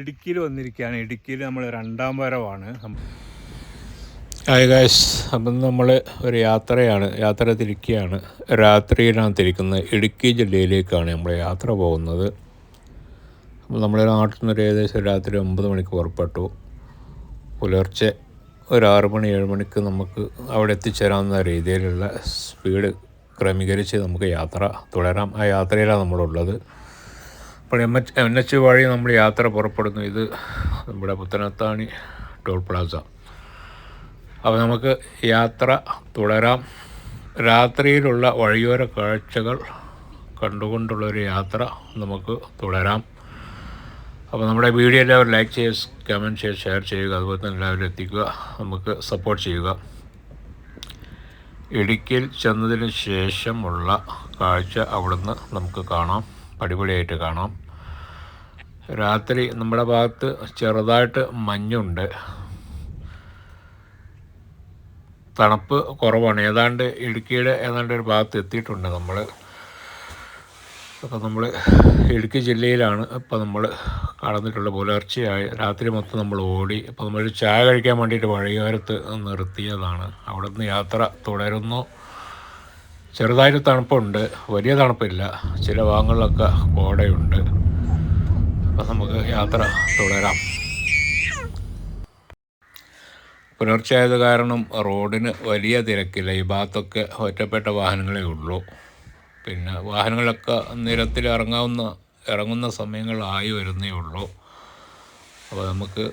ഇടുക്കിയിൽ വന്നിരിക്കുകയാണ്. ഇടുക്കിയിൽ നമ്മൾ രണ്ടാം വരവാണ്. ഗായ്സ് അപ്പം നമ്മൾ ഒരു യാത്രയാണ്. യാത്ര തിരിക്കുകയാണ് രാത്രിയിലാണ് തിരിക്കുന്നത്. ഇടുക്കി ജില്ലയിലേക്കാണ് നമ്മൾ യാത്ര പോകുന്നത്. അപ്പോൾ നമ്മുടെ നാട്ടിൽ നിന്ന് ഒരു ഏകദേശം രാത്രി ഒമ്പത് മണിക്ക് പുറപ്പെട്ടു. പുലർച്ചെ ഒരു ആറ് മണി ഏഴ് മണിക്ക് നമുക്ക് അവിടെ എത്തിച്ചേരാവുന്ന രീതിയിലുള്ള സ്പീഡ് ക്രമീകരിച്ച് നമുക്ക് യാത്ര തുടരാം. ആ യാത്രയിലാണ് നമ്മളുള്ളത്. അപ്പോൾ എം എച്ച് എൻ എച്ച് വഴി നമ്മൾ യാത്ര പുറപ്പെടുന്നു. ഇത് നമ്മുടെ പുത്തനത്താണി ടോൾ പ്ലാസ. അപ്പോൾ നമുക്ക് യാത്ര തുടരാം. രാത്രിയിലുള്ള വഴിയോര കാഴ്ചകൾ കണ്ടുകൊണ്ടുള്ളൊരു യാത്ര നമുക്ക് തുടരാം. അപ്പോൾ നമ്മുടെ വീഡിയോ എല്ലാവരും ലൈക്ക് ചെയ്യുക കമന്റ് ചെയ്യുക ഷെയർ ചെയ്യുക അതുപോലെ തന്നെ എല്ലാവരും എത്തിക്കുക നമുക്ക് സപ്പോർട്ട് ചെയ്യുക. ഇടുക്കിയിൽ ചെന്നതിന് ശേഷമുള്ള കാഴ്ച അവിടുന്ന് നമുക്ക് കാണാം. പടിപടിയായിട്ട് കാണാം. രാത്രി നമ്മുടെ ഭാഗത്ത് ചെറുതായിട്ട് മഞ്ഞുണ്ട്. തണുപ്പ് കുറവാണ്. ഏതാണ്ട് ഇടുക്കിയുടെ ഏതാണ്ട് ഒരു ഭാഗത്ത് എത്തിയിട്ടുണ്ട് നമ്മൾ അപ്പോൾ നമ്മൾ ഇടുക്കി ജില്ലയിലാണ് ഇപ്പോൾ നമ്മൾ കടന്നിട്ടുള്ള പുലർച്ചയായി. രാത്രി മൊത്തം നമ്മൾ ഓടി. അപ്പോൾ നമ്മൾ ചായ കഴിക്കാൻ വേണ്ടിയിട്ട് വഴിയോരത്ത് നിർത്തിയതാണ്. അവിടെ നിന്ന് യാത്ര തുടരുന്നു. ചെറുതായിട്ട് തണുപ്പുണ്ട് വലിയ തണുപ്പില്ല. ചില ഭാഗങ്ങളിലൊക്കെ കോടയുണ്ട്. അപ്പം നമുക്ക് യാത്ര തുടരാം. പുലർച്ചയായത് കാരണം റോഡിന് വലിയ തിരക്കില്ല. ഈ ഭാഗത്തൊക്കെ ഒറ്റപ്പെട്ട വാഹനങ്ങളേ ഉള്ളൂ. പിന്നെ വാഹനങ്ങളൊക്കെ നിരത്തിൽ ഇറങ്ങാവുന്ന ഇറങ്ങുന്ന സമയങ്ങളായി വരുന്നേ ഉള്ളൂ. അപ്പോൾ നമുക്ക്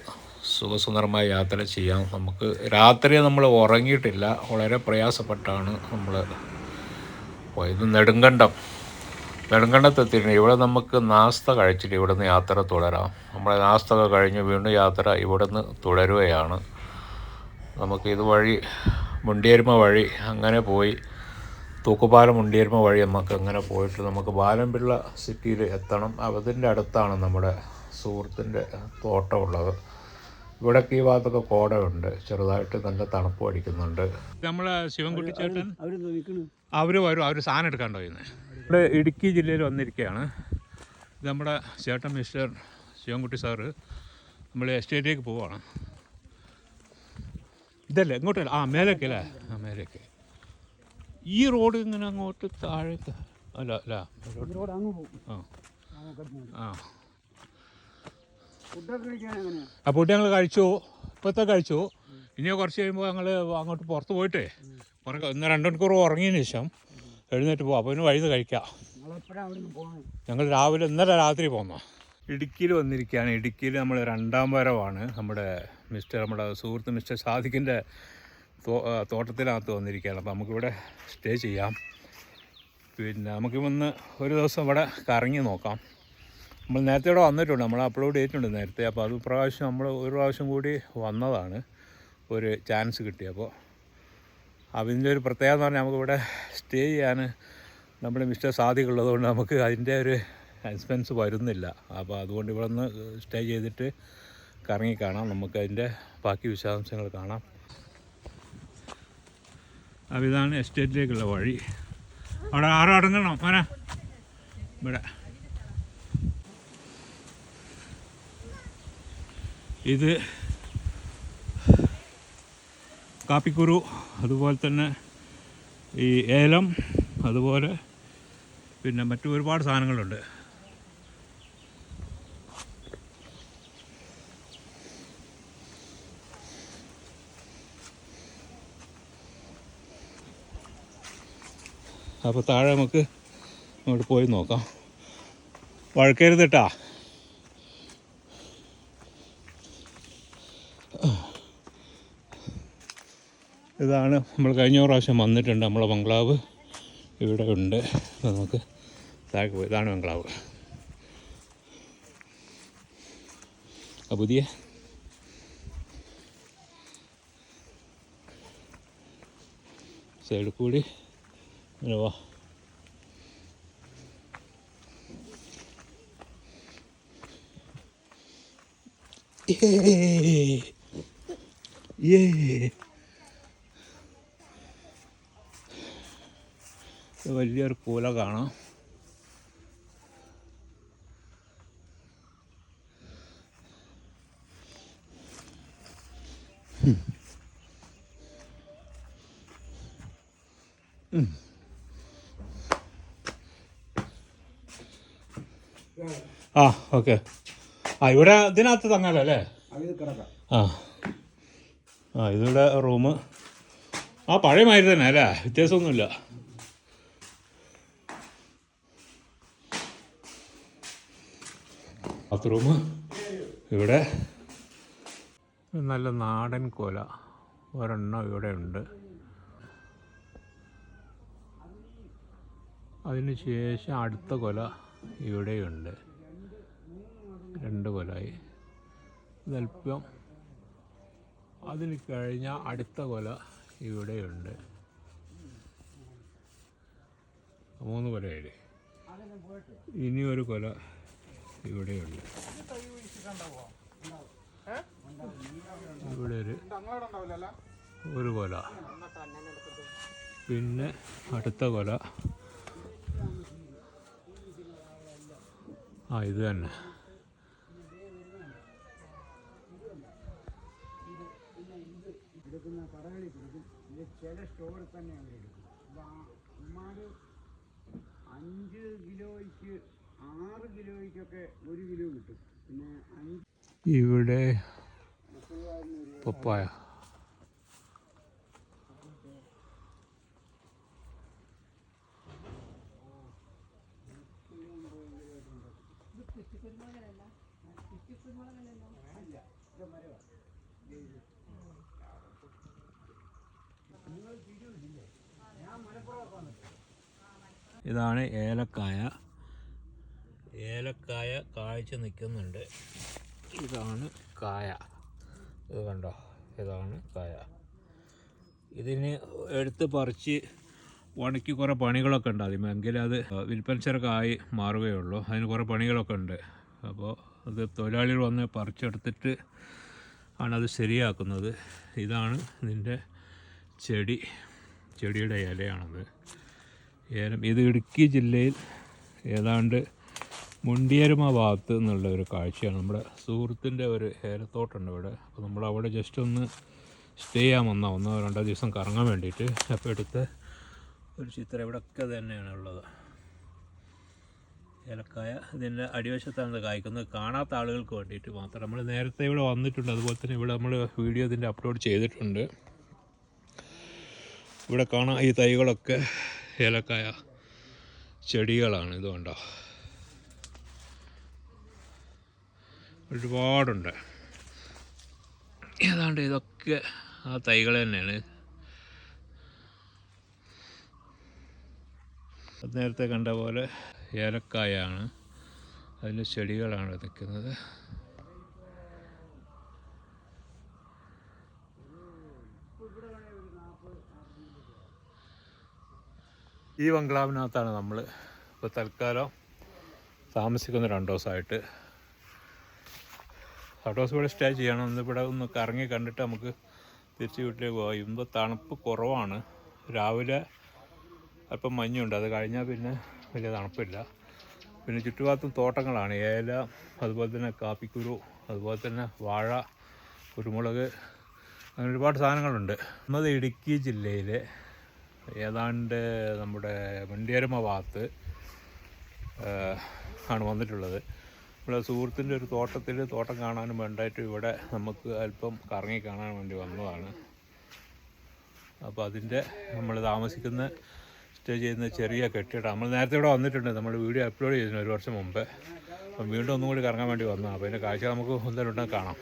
സുഖസുന്ദരമായ യാത്ര ചെയ്യാം. നമുക്ക് രാത്രി നമ്മൾ ഉറങ്ങിയിട്ടില്ല. വളരെ പ്രയാസപ്പെട്ടാണ് നമ്മൾ പോയത് നെടുങ്കണ്ടം. നെടുങ്കണ്ടത്തെത്തിയിട്ടുണ്ട്. ഇവിടെ നമുക്ക് നാസ്ത കഴിച്ചിട്ട് ഇവിടെ നിന്ന് യാത്ര തുടരാം. നമ്മുടെ നാസ്ത കഴിഞ്ഞ് വീണ്ടും യാത്ര ഇവിടെ നിന്ന് തുടരുകയാണ്. നമുക്ക് ഇതുവഴി മുണ്ടിയരുമ വഴി അങ്ങനെ പോയി. തൂക്കുപാലം മുണ്ടിയരുമ വഴി നമുക്ക് അങ്ങനെ പോയിട്ട് നമുക്ക് ബാലംപിള്ള സിറ്റിയിൽ എത്തണം. അതിന്റെ അടുത്താണ് നമ്മുടെ സുഹൃത്തിന്റെ തോട്ടമുള്ളത്. ഇവിടെയൊക്കെ ഈ ഭാഗത്തൊക്കെ കോടയുണ്ട്. ചെറുതായിട്ട് നല്ല തണുപ്പ് അടിക്കുന്നുണ്ട്. നമ്മളെ ശിവൻകുട്ടി ചേട്ടൻ അവർ അവർ വരും. അവർ സാധനം എടുക്കാണ്ടോ ഇന്ന്? ഇവിടെ ഇടുക്കി ജില്ലയിൽ വന്നിരിക്കുകയാണ്. നമ്മുടെ ചേട്ടൻ മിസ്റ്റർ ശിവൻകുട്ടി സാറ് നമ്മൾ എസ്റ്റേറ്റിലേക്ക് പോവാണ്. ഇതല്ലേ? ഇങ്ങോട്ടല്ല? ആ മേലേക്ക് അല്ലേ? ആ മേലേക്ക്. ഈ റോഡ് ഇങ്ങനെ അങ്ങോട്ട് താഴേക്ക് അല്ല അല്ല. പോകും. ആ. ആ ഫുഡ് അപ്പോൾ ഞങ്ങൾ കഴിച്ചു. ഇപ്പോഴത്തെ കഴിച്ചു. ഇനി കുറച്ച് കഴിയുമ്പോൾ ഞങ്ങൾ അങ്ങോട്ട് പുറത്ത് പോയിട്ടേ കുറേ ഒന്ന് രണ്ട് മണിക്കൂർ ഉറങ്ങിയതിന് ശേഷം എഴുന്നേറ്റ് പോകാം അപ്പോൾ ഇനി വഴിന്ന് കഴിക്കാം. നമ്മളെപ്പോഴാണ് അവിടെ പോകുന്നത് ഞങ്ങൾ രാവിലെ ഇന്നലെ രാത്രി പോന്നോ. ഇടുക്കിയിൽ വന്നിരിക്കുകയാണ്. ഇടുക്കിയിൽ നമ്മൾ രണ്ടാം വരവാണ്. നമ്മുടെ മിസ്റ്റർ നമ്മുടെ സുഹൃത്ത് മിസ്റ്റർ സാദിഖിന്റെ തോ തോട്ടത്തിനകത്ത് വന്നിരിക്കുകയാണ്. അപ്പോൾ നമുക്കിവിടെ സ്റ്റേ ചെയ്യാം. പിന്നെ നമുക്ക് വന്ന് ഒരു ദിവസം ഇവിടെ കറങ്ങി നോക്കാം. നമ്മൾ നേരത്തെ ഇവിടെ വന്നിട്ടുണ്ട്. നമ്മൾ അപ്ലോഡ് ചെയ്തിട്ടുണ്ട് നേരത്തെ. അപ്പോൾ അത് പ്രാവശ്യം നമ്മൾ ഒരു പ്രാവശ്യം കൂടി വന്നതാണ്. ഒരു ചാൻസ് കിട്ടിയപ്പോൾ അതിന്റെ ഒരു പ്രത്യേകത എന്ന് പറഞ്ഞാൽ നമുക്കിവിടെ സ്റ്റേ ചെയ്യാൻ നമ്മുടെ മിസ്റ്റർ സാധിക്കുള്ളതുകൊണ്ട് നമുക്ക് അതിന്റെ ഒരു എക്സ്പെൻസ് വരുന്നില്ല. അപ്പോൾ അതുകൊണ്ട് ഇവിടെ നിന്ന് സ്റ്റേ ചെയ്തിട്ട് കറങ്ങി കാണാം. നമുക്ക് അതിന്റെ ബാക്കി വിശദാംശങ്ങൾ കാണാം. അപ്പോൾ ഇതാണ് എസ്റ്റേറ്റിലേക്കുള്ള വഴി. അവിടെ ആരും അടങ്ങണം? മോനെ? ഇവിടെ. ഇത് കാപ്പിക്കുരു അതുപോലെ തന്നെ ഈ ഏലം അതുപോലെ പിന്നെ മറ്റു ഒരുപാട് സാധനങ്ങളുണ്ട്. അപ്പോൾ താഴെ നമുക്ക് അങ്ങോട്ട് പോയി നോക്കാം. വഴക്കരുത് കേട്ടാ ഇതാണ്. നമ്മൾ കഴിഞ്ഞ പ്രാവശ്യം വന്നിട്ടുണ്ട് നമ്മളെ ബംഗ്ലാവ്. ഇവിടെ ഉണ്ട്. നമുക്ക് താഴെ പോയി. ഇതാണ് ബംഗ്ലാവ്. ആ പുതിയ. സൈഡിൽ കൂടി. വാ. ഏ. വലിയൊരു കൂല കാണാം. ആ ഓക്കെ. ആ ഇവിടെ ഇതിനകത്ത് തങ്ങാലല്ലേ ആ. ആ ഇതിവിടെ റൂം ആ പഴയ മാതിരി തന്നെ അല്ലേ? വ്യത്യാസമൊന്നുമില്ല. ബാത്റൂം. ഇവിടെ നല്ല നാടൻ കോല. ഒരെണ്ണം ഇവിടെ ഉണ്ട്. അതിനുശേഷം അടുത്ത കൊല ഇവിടെയുണ്ട് രണ്ട് കൊലായി. ഇതല്പം അതിന് കഴിഞ്ഞ അടുത്ത കൊല ഇവിടെയുണ്ട് മൂന്ന് കൊലയില്ലേ ഇനി ഒരു കൊല ഇവിടെയുണ്ട്. ഇവിടെ ഒരു ഒരു കൊല. പിന്നെ അടുത്ത കൊല. ആ ഇത് തന്നെ. എടുക്കുന്ന സ്റ്റോറിൽ തന്നെ അഞ്ച് കിലോയ്ക്ക് ആറ് കിലോയ്ക്കൊക്കെ ഒരു കിലോ കിട്ടും. പിന്നെ അഞ്ച് ഇവിടെ പപ്പായ. ഇതാണ് ഏലക്കായ. ഏലക്കായ കാഴ്ച നിൽക്കുന്നുണ്ട്. ഇതാണ് കായ. ഇത് കണ്ടോ? ഇതാണ് കായ. ഇതിന് എടുത്ത് പറിച്ച് ഉണക്കി കുറേ പണികളൊക്കെ ഉണ്ട് ആദ്യം. എങ്കിലും അത് വിൽപ്പനച്ചരക്കായി മാറുകയുള്ളൂ. അതിന് കുറേ പണികളൊക്കെ ഉണ്ട്. അപ്പോൾ അത് തൊഴിലാളികൾ വന്ന് പറിച്ചെടുത്തിട്ട് ആണ് അത് ശരിയാക്കുന്നത്. ഇതാണ് ഇതിന്റെ ചെടി. ചെടിയുടെ ഇലയാണത്. ഏലം. ഇത് ഇടുക്കി ജില്ലയിൽ ഏതാണ്ട് മുണ്ടിയരുമ ഭാഗത്ത് എന്നുള്ള ഒരു കാഴ്ചയാണ്. നമ്മുടെ സുഹൃത്തിന്റെ ഒരു ഏലത്തോട്ടമുണ്ട് ഇവിടെ. അപ്പോൾ നമ്മൾ അവിടെ ജസ്റ്റ് ഒന്ന് സ്റ്റേ ചെയ്യാൻ വന്ന ഒന്നോ രണ്ടോ ദിവസം കറങ്ങാൻ വേണ്ടിയിട്ട്. അപ്പോൾ എടുത്ത ഒരു ചിത്രം ഇവിടെയൊക്കെ തന്നെയാണ് ഉള്ളത്. ഏലക്കായ ഇതിന്റെ അടിവശത്താണ് കായ്ക്കുന്നത്. കാണാത്ത ആളുകൾക്ക് വേണ്ടിയിട്ട് മാത്രം. നമ്മൾ നേരത്തെ ഇവിടെ വന്നിട്ടുണ്ട്. അതുപോലെ തന്നെ ഇവിടെ നമ്മൾ വീഡിയോ ഇതിന്റെ അപ്ലോഡ് ചെയ്തിട്ടുണ്ട്. ഇവിടെ കാണാം ഈ തൈകളൊക്കെ ഏലക്കായ ചെടികളാണ് ഇത് കണ്ടോ ഒരുപാടുണ്ട്. ഏതാണ്ട് ഇതൊക്കെ ആ തൈകൾ തന്നെയാണ്. നേരത്തെ കണ്ട പോലെ ഏലക്കായാണ്. അതിൽ ചെടികളാണ് നിൽക്കുന്നത് ഈ ബംഗ്ലാവിനകത്താണ് നമ്മൾ ഇപ്പോൾ തൽക്കാലം താമസിക്കുന്ന രണ്ട് ദിവസമായിട്ട് രണ്ട് ഹൗസ് ഇവിടെ സ്റ്റേ ചെയ്യണം. ഇന്ന് ഇവിടെ ഒന്ന് കറങ്ങി കണ്ടിട്ട് നമുക്ക് തിരിച്ച് വീട്ടിലേക്ക് പോകാം. ഇന്ന് തണുപ്പ് കുറവാണ്. രാവിലെ അല്പം മഞ്ഞുണ്ട്. അത് കഴിഞ്ഞാൽ പിന്നെ വലിയ തണുപ്പില്ല. പിന്നെ ചുറ്റുഭാഗത്തും തോട്ടങ്ങളാണ്. ഏല അതുപോലെ തന്നെ കാപ്പിക്കുരു അതുപോലെ തന്നെ വാഴ കുരുമുളക് അങ്ങനെ ഒരുപാട് സാധനങ്ങളുണ്ട്. നമ്മുടെ ഇടുക്കി ജില്ലയിലെ ഏതാണ്ട് നമ്മുടെ മുണ്ടേരമ ഭാഗത്ത് ആണ് വന്നിട്ടുള്ളത്. ഇവിടെ സുഹൃത്തിന്റെ ഒരു തോട്ടത്തിൽ തോട്ടം കാണാനും വേണ്ടായിട്ട് ഇവിടെ നമുക്ക് അല്പം കറങ്ങി കാണാൻ വേണ്ടി വന്നതാണ്. അപ്പോൾ അതിന്റെ നമ്മൾ താമസിക്കുന്ന സ്റ്റേ ചെയ്യുന്ന ചെറിയ കെട്ടിടം. നമ്മൾ നേരത്തെ ഇവിടെ വന്നിട്ടുണ്ട്. നമ്മൾ വീഡിയോ അപ്ലോഡ് ചെയ്തിരുന്നു ഒരു വർഷം മുമ്പ്. അപ്പം വീണ്ടും ഒന്നും കൂടി കറങ്ങാൻ വേണ്ടി വന്നു അപ്പോൾ അതിന്റെ കാഴ്ച നമുക്ക് ഒന്നിലുണ്ടെങ്കിൽ കാണാം.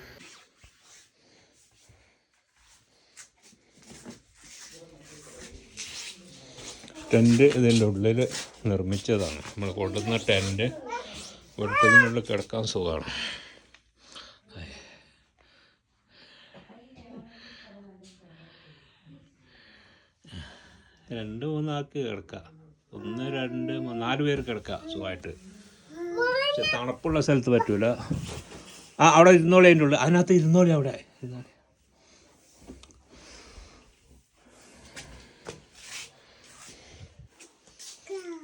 ടെന്റ് ഇതിന്റെ ഉള്ളിൽ നിർമ്മിച്ചതാണ്. നമ്മൾ കൊണ്ടുവന്ന ടെന്റ്. ഇവിടുത്തതിനുള്ളിൽ കിടക്കാൻ സുഖമാണ്. രണ്ട് മൂന്നാൾക്ക് കിടക്കാം. ഒന്ന് രണ്ട് നാല് പേർക്ക് കിടക്കാം സുഖമായിട്ട്. പക്ഷെ തണുപ്പുള്ള സ്ഥലത്ത് പറ്റൂല. ആ അവിടെ ഇരുന്നോളി അതിന്റെ ഉള്ളിൽ. അതിനകത്ത് ഇരുന്നോളി അവിടെ. ഇരുന്നോളി.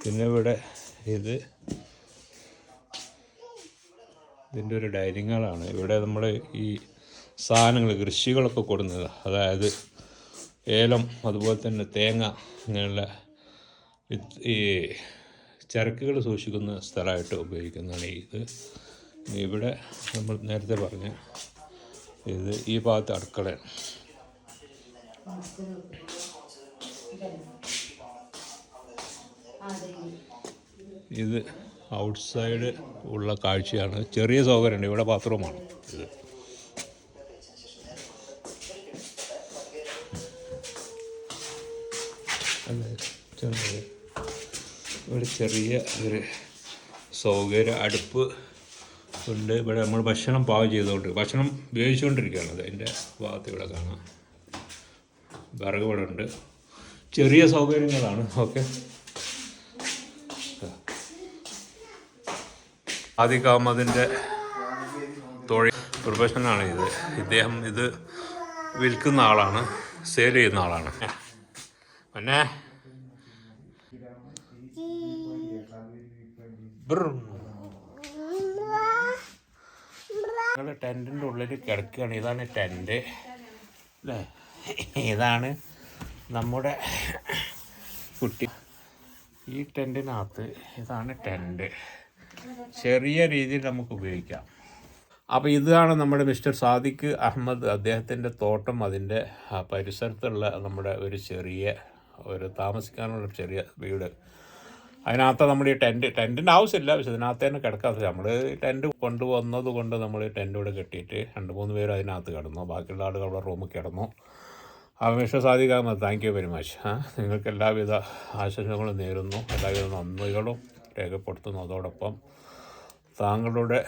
പിന്നെ ഇവിടെ ഇത് ഇതിന്റെ ഒരു ഡൈനിങ് ഹാളാണ് ഇവിടെ നമ്മൾ ഈ സാധനങ്ങൾ കൃഷികളൊക്കെ കൊടുക്കുന്നത് അതായത് ഏലം അതുപോലെ തന്നെ തേങ്ങ ഇങ്ങനെയുള്ള വിത്ത് ഈ ചരക്കുകൾ സൂക്ഷിക്കുന്ന സ്ഥലമായിട്ട് ഉപയോഗിക്കുന്നതാണ് ഇത്. ഇവിടെ നമ്മൾ നേരത്തെ പറഞ്ഞ ഇത് ഈ ഭാഗത്ത് അടുക്കള. ഇത് ഔട്ട്സൈഡ് ഉള്ള കാഴ്ചയാണ്. ചെറിയ സൗകര്യമുണ്ട്. ഇവിടെ ബാത്റൂമാണ്. ഇവിടെ ചെറിയ ഒരു സൗകര്യ അടുപ്പ് ഉണ്ട്. ഇവിടെ നമ്മൾ ഭക്ഷണം പാകം ചെയ്തുകൊണ്ട് ഭക്ഷണം ഉപയോഗിച്ചുകൊണ്ടിരിക്കുകയാണ്. അത് അതിന്റെ ഭാഗത്ത് ഇവിടെ കാണാം. വിറക് ഇവിടെ ഉണ്ട്. ചെറിയ സൗകര്യങ്ങളാണ്. ഓക്കെ. ആദിക് അഹമ്മദിന്റെ തൊഴിൽ പ്രൊഫഷനാണ് ഇത്. ഇദ്ദേഹം ഇത് വിൽക്കുന്ന ആളാണ് സെയിൽ ചെയ്യുന്ന ആളാണ്. പിന്നെ ടെന്റിന്റെ ഉള്ളിൽ കിടക്കുകയാണ്. ഇതാണ് ടെന്റ്. അല്ലേ? ഇതാണ് നമ്മുടെ കുട്ടി. ഈ ടെന്റിനകത്ത് ഇതാണ് ടെന്റ്. ചെറിയ രീതിയിൽ നമുക്ക് ഉപയോഗിക്കാം. അപ്പോൾ ഇതാണ് നമ്മുടെ മിസ്റ്റർ സാദിഖ് അഹമ്മദ് അദ്ദേഹത്തിന്റെ തോട്ടം അതിന്റെ പരിസരത്തുള്ള നമ്മുടെ ഒരു ചെറിയ ഒരു താമസിക്കാനുള്ള ചെറിയ വീട്. അതിനകത്ത് നമ്മൾ ഈ ടെന്റ് ടെന്റിന്റെ ആവശ്യമില്ല പക്ഷെ ഇതിനകത്ത് തന്നെ കിടക്കാത്ത നമ്മൾ ടെന്റ് കൊണ്ടുവന്നത് കൊണ്ട് നമ്മൾ ടെന്റ് ഇവിടെ കെട്ടിയിട്ട് രണ്ട് മൂന്ന് പേര് അതിനകത്ത് കിടന്നു. ബാക്കിയുള്ള ആളുകൾ അവിടെ റൂമിൽ കിടന്നു. Sadiq Ahmed thank you very much നിങ്ങൾക്ക് എല്ലാവിധ ആശംസകളും നേരുന്നു. എല്ലാവിധ നന്ദികളും രേഖപ്പെടുത്തുന്നു. അതോടൊപ്പം താങ്കളുടെ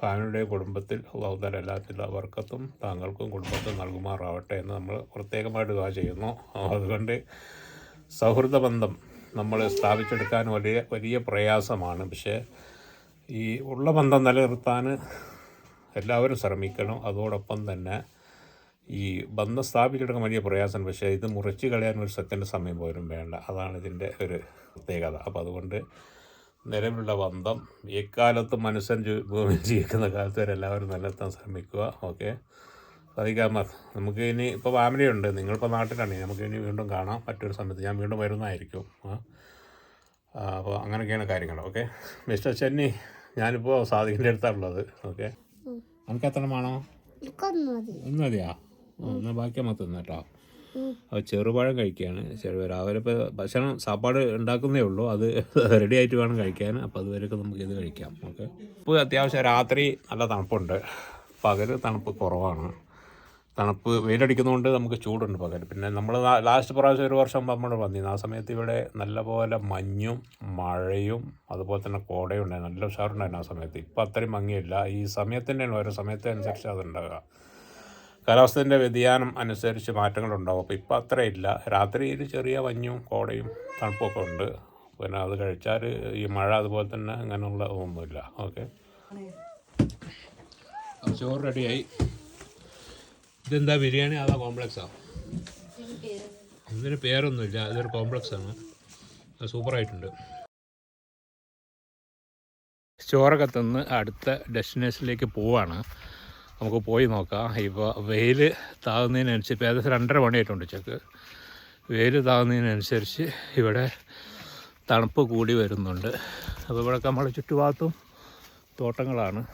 ഫാമിലിയുടെ കുടുംബത്തിൽ അള്ളാഹുദാല എല്ലാത്തിലും അവർക്കത്തും താങ്കൾക്കും കുടുംബത്തും നൽകുമാറാവട്ടെ എന്ന് നമ്മൾ പ്രത്യേകമായിട്ട് ഇതാ ചെയ്യുന്നു. അതുകൊണ്ട് സൗഹൃദ ബന്ധം നമ്മൾ സ്ഥാപിച്ചെടുക്കാൻ വലിയ വലിയ പ്രയാസമാണ്. പക്ഷേ ഈ ഉള്ള ബന്ധം നിലനിർത്താൻ എല്ലാവരും ശ്രമിക്കണം. അതോടൊപ്പം തന്നെ ഈ ബന്ധം സ്ഥാപിച്ചെടുക്കാൻ വലിയ പ്രയാസം പക്ഷേ ഇത് മുറിച്ച് കളയാൻ ഒരു സെക്കൻഡ് സമയം പോലും വേണ്ട. അതാണ് ഇതിന്റെ ഒരു പ്രത്യേകത. അപ്പോൾ അതുകൊണ്ട് നിലവിലുള്ള ബന്ധം എക്കാലത്ത് മനുഷ്യൻ ഭൂമി ഭൂമിയിൽ ജീവിക്കുന്ന കാലത്ത് വരെ എല്ലാവരും നിലനിർത്താൻ ശ്രമിക്കുക. ഓക്കെ? സാധിക്കാമ നമുക്ക് ഇനി ഇപ്പോൾ ഫാമിലി ഉണ്ട് നിങ്ങളിപ്പോൾ നാട്ടിലാണ്. നമുക്ക് ഇനി വീണ്ടും കാണാം. മറ്റൊരു സമയത്ത്. ഞാൻ വീണ്ടും വരുന്നതായിരിക്കും. അപ്പോൾ അങ്ങനെയൊക്കെയാണ് കാര്യങ്ങൾ. ഓക്കെ? മിസ്റ്റർ ചെന്നി ഞാനിപ്പോൾ സാദിഖിന്റെ അടുത്താണുള്ളത്. ഓക്കെ? നമുക്ക് എത്ര വേണോ? ഒന്ന് മതിയാ? എന്നാൽ ബാക്കി നമ്മൾ തിന്ന കേട്ടോ അപ്പോൾ ചെറുപഴം കഴിക്കുകയാണ് ചെറു രാവിലെ ഇപ്പോൾ ഭക്ഷണം സാപ്പാട് ഉണ്ടാക്കുന്നേ ഉള്ളൂ. അത് റെഡി ആയിട്ട് വേണം കഴിക്കാൻ. അപ്പോൾ അതുവരെയൊക്കെ നമുക്ക് ഇത് കഴിക്കാം. ഓക്കെ. ഇപ്പോൾ അത്യാവശ്യം രാത്രി നല്ല തണുപ്പുണ്ട്. പകൽ തണുപ്പ് കുറവാണ്. തണുപ്പ് വെയിലടിക്കുന്നതുകൊണ്ട് നമുക്ക് ചൂടുണ്ട് പകൽ പിന്നെ നമ്മൾ ലാസ്റ്റ് പ്രാവശ്യം ഒരു വർഷം നമ്മൾ വന്നിരുന്നു. ആ സമയത്ത് ഇവിടെ നല്ലപോലെ മഞ്ഞും മഴയും അതുപോലെ തന്നെ കോടയും ഉണ്ടായിരുന്നു. നല്ല ഉഷാറുണ്ടായിരുന്നു ആ സമയത്ത്. ഇപ്പോൾ അത്രയും ഭംഗിയില്ല. ഈ സമയത്തിന്റെയാണ് ഓരോ സമയത്തിനനുസരിച്ച് അതുണ്ടാകുക കാലാവസ്ഥന്റെ വ്യതിയാനം അനുസരിച്ച് മാറ്റങ്ങൾ ഉണ്ടാവും അപ്പോൾ ഇപ്പോൾ അത്രയില്ല രാത്രിയിൽ ചെറിയ മഞ്ഞും കോടയും തണുപ്പൊക്കെ ഉണ്ട്. പിന്നെ അത് കഴിച്ചാൽ ഈ മഴ അതുപോലെ തന്നെ അങ്ങനെയുള്ള ഒന്നുമില്ല. ഓക്കെ. ചോറ് റെഡിയായി. ഇതെന്താ ബിരിയാണി അതാ കോംപ്ലക്സാണ് ഇതിന് പേരൊന്നുമില്ല. ഇതൊരു കോംപ്ലക്സാണ്. ആണ് അത് സൂപ്പറായിട്ടുണ്ട്. ചോറൊക്കെ തിന്ന് അടുത്ത ഡെസ്റ്റിനേഷനിലേക്ക് പോവാണ്. നമുക്ക് പോയി നോക്കാം. ഇപ്പോൾ വെയിൽ താകുന്നതിനനുസരിച്ച് ഇപ്പോൾ ഏകദേശം രണ്ടര മണിയായിട്ടുണ്ട് ഉച്ചയ്ക്ക്. വെയിൽ താകുന്നതിനനുസരിച്ച് ഇവിടെ തണുപ്പ് കൂടി വരുന്നുണ്ട്. അപ്പോൾ ഇവിടെയൊക്കെ നമ്മുടെ ചുറ്റുഭാഗത്തും തോട്ടങ്ങളാണ്.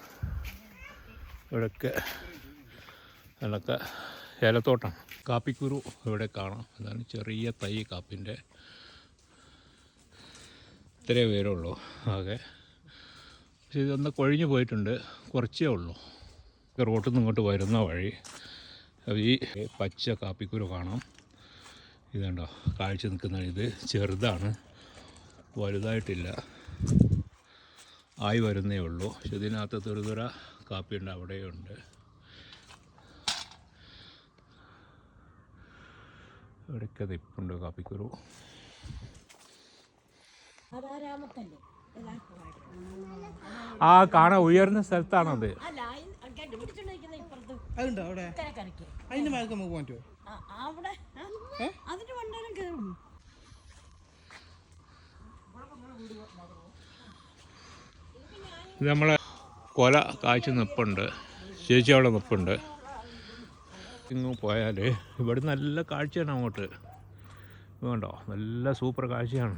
ഇവിടെയൊക്കെ അതിലൊക്കെ ഏലത്തോട്ടം കാപ്പിക്കുരു ഇവിടെ കാണാം. അതാണ് ചെറിയ തൈ കാപ്പിന്റെ ഇത്രയേ പേരുള്ളൂ. ആകെ. പക്ഷേ ഇതൊന്ന് കൊഴിഞ്ഞു പോയിട്ടുണ്ട്. കുറച്ചേ ഉള്ളൂ. റോട്ടിൽ നിന്ന് ഇങ്ങോട്ട് വരുന്ന വഴി. ഈ പച്ച കാപ്പിക്കുരു കാണാം. ഇതുണ്ടോ കാഴ്ച നിൽക്കുന്ന ഇത് ചെറുതാണ്. വലുതായിട്ടില്ല. ആയി വരുന്നേ ഉള്ളൂ. പക്ഷെ ഇതിനകത്ത് തുരുതുര കാപ്പിയുണ്ട് അവിടെയുണ്ട് ഇവിടെയൊക്കെ നിപ്പുണ്ട് കാപ്പിക്കുരു. ആ കാണാൻ ഉയർന്ന സ്ഥലത്താണത്. അല്ല അതുണ്ടോ അവിടെ? അതിന്റെ മേലേക്ക് നമുക്ക് പറ്റുമോ? ആ, അവിടെ. ആ? അതിന് വണ്ടേരം കയറും ഇത് നമ്മളെ കൊല കാഴ്ച നിപ്പുണ്ട്. ചേച്ചി അവിടെ നിപ്പുണ്ട്. ഇങ്ങ് പോയാൽ ഇവിടെ നല്ല കാഴ്ചയാണ് അങ്ങോട്ട്. വേണ്ടോ നല്ല സൂപ്പർ കാഴ്ചയാണ്.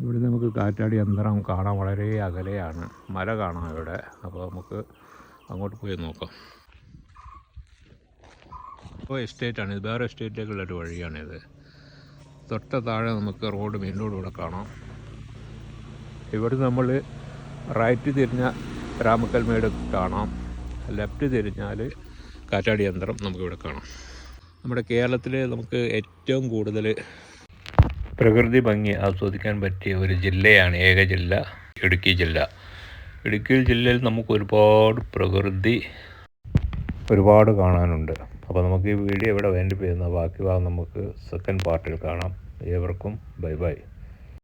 ഇവിടെ നമുക്ക് കാറ്റാടി യന്ത്രം കാണാൻ വളരെ അകലെയാണ്. മല കാണാം ഇവിടെ. അപ്പോൾ നമുക്ക് അങ്ങോട്ട് പോയി നോക്കാം. ഇപ്പോൾ എസ്റ്റേറ്റാണ് ഇത് വേറെ എസ്റ്റേറ്റിലേക്കുള്ളൊരു വഴിയാണിത്. തൊട്ട താഴെ നമുക്ക് റോഡ് മെയിൻ റോഡ് ഇവിടെ കാണാം. ഇവിടെ നമ്മൾ റൈറ്റ് തിരിഞ്ഞ രാമക്കൽമേട് കാണാം. ലെഫ്റ്റ് തിരിഞ്ഞാൽ കാറ്റാടി യന്ത്രം നമുക്കിവിടെ കാണാം. നമ്മുടെ കേരളത്തിൽ നമുക്ക് ഏറ്റവും കൂടുതൽ പ്രകൃതി ഭംഗി ആസ്വദിക്കാൻ പറ്റിയ ഒരു ജില്ലയാണ് ഏക ജില്ല ഇടുക്കി ജില്ല. ഇടുക്കി ജില്ലയിൽ നമുക്ക് ഒരുപാട് പ്രകൃതി ഒരുപാട് കാണാനുണ്ട്. അപ്പോൾ നമുക്ക് ഈ വീഡിയോ ഇവിടെ വേണ്ടി പോയിരുന്ന ബാക്കി ഭാഗം നമുക്ക് സെക്കൻഡ് പാർട്ടിൽ കാണാം. ഏവർക്കും ബൈ ബൈ.